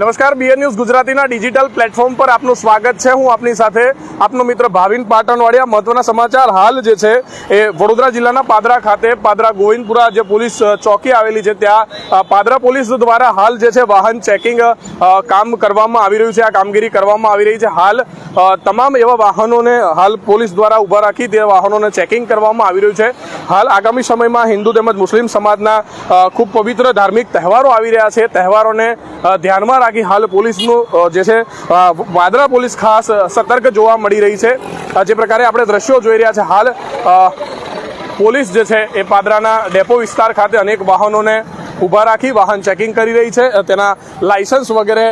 નમસ્કાર BN news ગુજરાતીના digital platform પર આપનું સ્વાગત છે. હું આપની સાથે આપનો મિત્ર ભાવિન પાટણવાડિયા. મહત્વના સમાચાર હાલ જે છે એ વડોદરા જિલ્લાના પાદરા ખાતે, પાદરા ગોવિંદપુરા જે પોલીસ ચોકી આવેલી છે, ત્યાં પાદરા પોલીસ દ્વારા હાલ જે છે વાહન ચેકિંગ કામ કરવામાં આવી રહ્યું છે. આ કામગીરી કરવામાં આવી રહી છે. હાલ તમામ એવા વાહનોને હાલ પોલીસ દ્વારા ઊભા રાખી તે વાહનોને ચેકિંગ કરવામાં આવી રહ્યું છે. હાલ આગામી સમયમાં હિન્દુ તેમજ મુસ્લિમ સમાજના ખૂબ પવિત્ર ધાર્મિક તહેવારો આવી રહ્યા છે. તહેવારોને ધ્યાનમાં રાખી હાલ પોલીસનું જે છે વાદરા પોલીસ ખાસ સતર્ક જોવા મળી રહી છે. જે પ્રકારે આપણે દ્રશ્યો જોઈ રહ્યા છે, હાલ પોલીસ જે છે, એ પાદરાના ડેપો વિસ્તાર ખાતે અનેક વાહનોને ઊભા રાખી વાહન ચેકિંગ કરી રહી છે. તેના લાયસન્સ વગેરે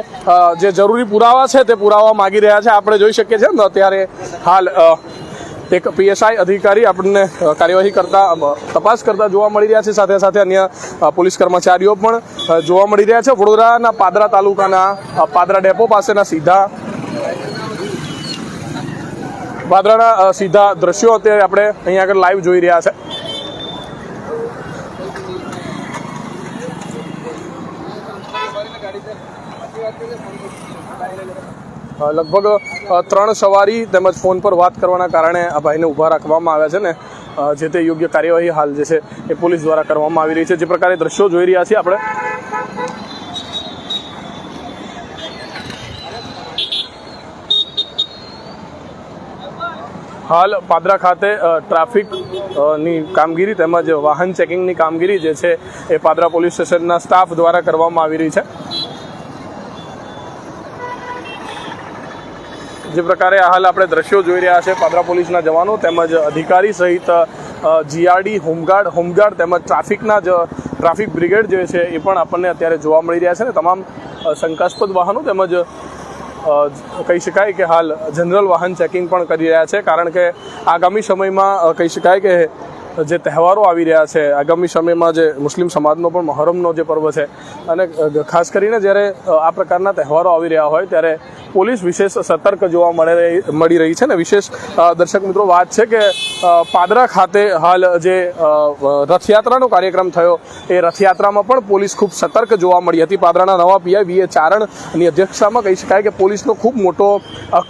જે જરૂરી પુરાવા છે, તે પુરાવા માગી રહ્યા છે. આપણે જોઈ શકીએ છીએ અત્યારે હાલ એક પીએસઆઈ અધિકારી આપણને કાર્યવાહી કરતા તપાસ કરતા જોવા મળી રહ્યા છે. સાથે સાથે અન્ય પોલીસ કર્મચારીઓ પણ જોવા મળી રહ્યા છે. વડોદરાના પાદરા તાલુકાના પાદરા ડેપો પાસેના સીધા પાદરાના સીધા દ્રશ્યો અત્યારે આપણે અહીંયા આગળ લાઈવ જોઈ રહ્યા છે. અ, લગભગ ત્રણ સવારી તેમજ ફોન પર વાત કરવાના કારણે આ ભાઈને ઊભા રાખવામાં આવ્યા છે ને જે તે યોગ્ય કાર્યવાહી હાલ જે છે એ પોલીસ દ્વારા કરવામાં આવી રહી છે. જે પ્રકારે દ્રશ્યો જોઈ રહ્યા છીએ આપણે. હાલ પાદરા ખાતે ટ્રાફિકની કામગીરી તેમજ વાહન ચેકિંગની કામગીરી જે છે એ પાદરા પોલીસ સ્ટેશનના સ્ટાફ દ્વારા કરવામાં આવી રહી છે. જે પ્રકારે હાલ આપણે દ્રશ્યો જોઈ રહ્યા છે, પાદરા પોલીસના જવાનો તેમજ અધિકારી સહિત જીઆરડી, હોમગાર્ડ હોમગાર્ડ તેમજ ટ્રાફિકના જ, ટ્રાફિક બ્રિગેડ જે છે એ પણ આપણને અત્યારે જોવા મળી રહ્યા છે ને તમામ શંકાસ્પદ વાહનો તેમજ કહી શકાય કે હાલ જનરલ વાહન ચેકિંગ પણ કરી રહ્યા છે. કારણ કે આગામી સમયમાં કહી શકાય કે જે તહેવારો આવી રહ્યા છે, આગામી સમયમાં જે મુસ્લિમ સમાજનો પણ મહોરમનો જે પર્વ છે, અને ખાસ કરીને જ્યારે આ પ્રકારના તહેવારો આવી રહ્યા હોય ત્યારે પોલીસ વિશેષ સતર્ક જોવા મળે મળી રહી છે ને વિશેષ દર્શક મિત્રો વાત છે કે પાદરા ખાતે હાલ જે રથયાત્રાનો કાર્યક્રમ થયો, એ રથયાત્રામાં પણ પોલીસ ખૂબ સતર્ક જોવા મળી હતી. પાદરાના નવા પીઆઈ વીએ ચારણની અધ્યક્ષતામાં કહી શકાય કે પોલીસનો ખૂબ મોટો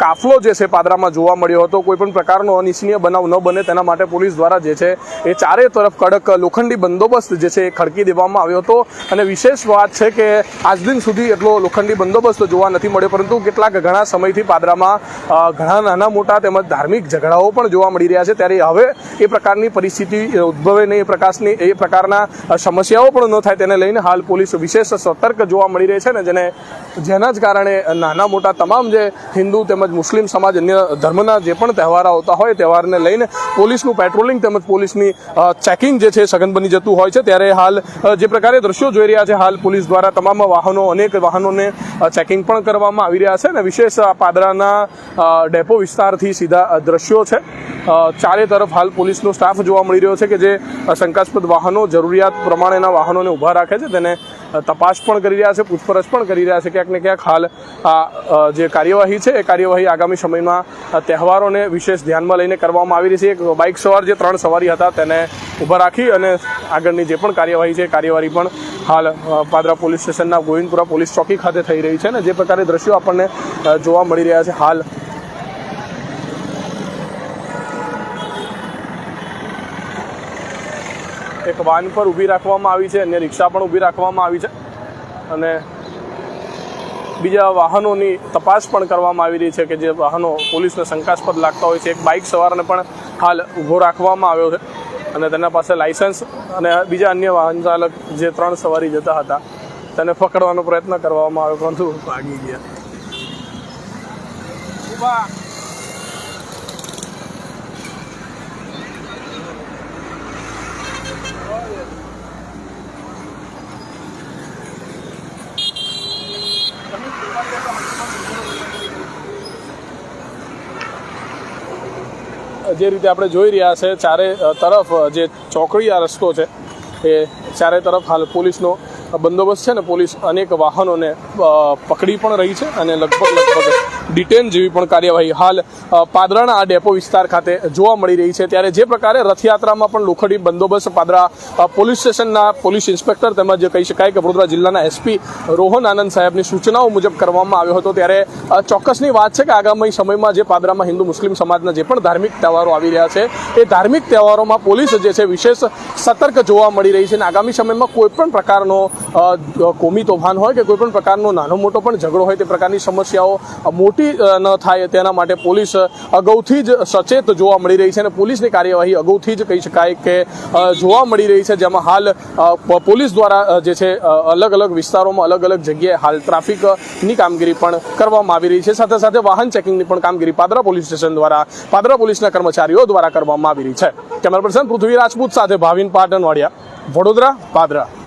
કાફલો જે છે પાદરામાં જોવા મળ્યો હતો. કોઈપણ પ્રકારનો અનિચ્છનીય બનાવ ન બને તેના માટે પોલીસ દ્વારા જે છે એ ચારે તરફ કડક લોખંડી બંદોબસ્ત જે છે એ ખડકી દેવામાં આવ્યો હતો. અને વિશેષ વાત છે કે આજ દિન સુધી એટલો લોખંડી બંદોબસ્ત જોવા નથી મળ્યો, પરંતુ કેટલાક ઘણા સમયથી પાદરામાં ઘણા નાના મોટા તેમજ ધાર્મિક ઝઘડાઓ પણ જોવા મળી રહ્યા છે. ત્યારે હવે એ પ્રકારની પરિસ્થિતિ ઉદ્ભવે નહીં, એ પ્રકાશની, એ પ્રકારના સમસ્યાઓ પણ ન થાય તેને લઈને હાલ પોલીસ વિશેષ સતર્ક જોવા મળી રહી છે ને જેને, જેના જ કારણે નાના મોટા તમામ જે હિન્દુ તેમજ મુસ્લિમ સમાજ અન્ય ધર્મના જે પણ તહેવાર આવતા હોય, તહેવારને લઈને પોલીસનું પેટ્રોલિંગ તેમજ પોલીસની ચેકિંગ જે છે સઘન બની જતું હોય છે. ત્યારે હાલ જે પ્રકારે દ્રશ્યો જોઈ રહ્યા છે, હાલ પોલીસ દ્વારા તમામ વાહનો, અનેક વાહનોને ચેકિંગ પણ કરવામાં આવી રહ્યા છે અને વિશેષ પાદરાના ડેપો વિસ્તારથી સીધા દ્રશ્યો છે. ચારે તરફ હાલ પોલીસનો સ્ટાફ જોવા મળી રહ્યો છે કે જે શંકાસ્પદ વાહનો, જરૂરિયાત પ્રમાણેના વાહનોને ઊભા રાખે છે. તેને તપાસ પણ કરી રહ્યા છે, પૂછપરછ પણ કરી રહ્યા છે. ક્યાંક ને ક્યાંક હાલ આ જે કાર્યવાહી છે, એ કાર્યવાહી આગામી સમયમાં તહેવારોને વિશેષ ધ્યાનમાં લઈને કરવામાં આવી રહી છે. એક બાઇક સવાર જે ત્રણ સવારી હતા, તેને ઊભા રાખી અને આગળની જે પણ કાર્યવાહી છે કાર્યવાહી પણ હાલ પાદરા પોલીસ સ્ટેશનના ગોવિંદપુરા પોલીસ ચોકી ખાતે થઈ રહી છે ને જે પ્રકારે દ્રશ્યો આપણને જોવા મળી રહ્યા છે. હાલ એક વાન પર ઊભી રાખવામાં આવી છે, અન્ય રિક્ષા પણ ઊભી રાખવામાં આવી છે. અને બીજા વાહનોની તપાસ પણ કરવામાં આવી રહી છે કે જે વાહનો પોલીસને શંકાસ્પદ લાગતા હોય છે. એક બાઇક સવારને પણ હાલ ઊભો રાખવામાં આવ્યો છે અને તેના પાસે લાઇસન્સ અને બીજા અન્ય વાહન ચાલક જે ત્રણ સવારી જતા હતા, તેને પકડવાનો પ્રયત્ન કરવામાં આવ્યો, પરંતુ ભાગી ગયા. જે રીતે આપણે જોઈ રહ્યા છે, ચારે તરફ જે ચોકડી આ રસ્તો છે, એ ચારે તરફ હાલ પોલીસનો બંદોબસ્ત છે ને પોલીસ અનેક વાહનોને પકડી પણ રહી છે અને લગભગ લગભગ ડિટેન જેવી પણ કાર્યવાહી હાલ પાદરાના આ ડેપો વિસ્તાર ખાતે જોવા મળી રહી છે. ત્યારે જે પ્રકારે રથયાત્રામાં પણ લોખંડી બંદોબસ્ત પાદરા પોલીસ સ્ટેશનના પોલીસ ઇન્સ્પેક્ટર તેમજ કહી શકાય કે વડોદરા જિલ્લાના એસપી રોહન આનંદ સાહેબની સૂચનાઓ મુજબ કરવામાં આવ્યો હતો. ત્યારે ચોક્કસની વાત છે કે આગામી સમયમાં જે પાદરામાં હિન્દુ મુસ્લિમ સમાજના જે પણ ધાર્મિક તહેવારો આવી રહ્યા છે, એ ધાર્મિક તહેવારોમાં પોલીસ જે છે વિશેષ સતર્ક જોવા મળી રહી છે અને આગામી સમયમાં કોઈ પણ પ્રકારનો કોમી તોફાન હોય કે કોઈ પણ પ્રકારનો નાનો મોટો પણ ઝઘડો હોય તે પ્રકારની સમસ્યાઓ મોટી અ, ન થાય તેના માટે પોલીસ અગાઉથી જ સચેત જોવા મળી રહી છે અને પોલીસની કાર્યવાહી અગાઉથી જ કહી શકાય કે જોવા મળી રહી છે. જેમાં હાલ પોલીસ દ્વારા જે છે અલગ અલગ વિસ્તારોમાં અલગ અલગ જગ્યાએ હાલ ટ્રાફિકની કામગીરી પણ કરવામાં આવી રહી છે. સાથે સાથે વાહન ચેકિંગની પણ કામગીરી પાદરા પોલીસ સ્ટેશન દ્વારા પાદરા પોલીસના કર્મચારીઓ દ્વારા કરવામાં આવી રહી છે. કેમેરા પર્સન પૃથ્વી રાજપૂત સાથે ભાવિન પાટણવાડિયા વડોદરા પાદરા.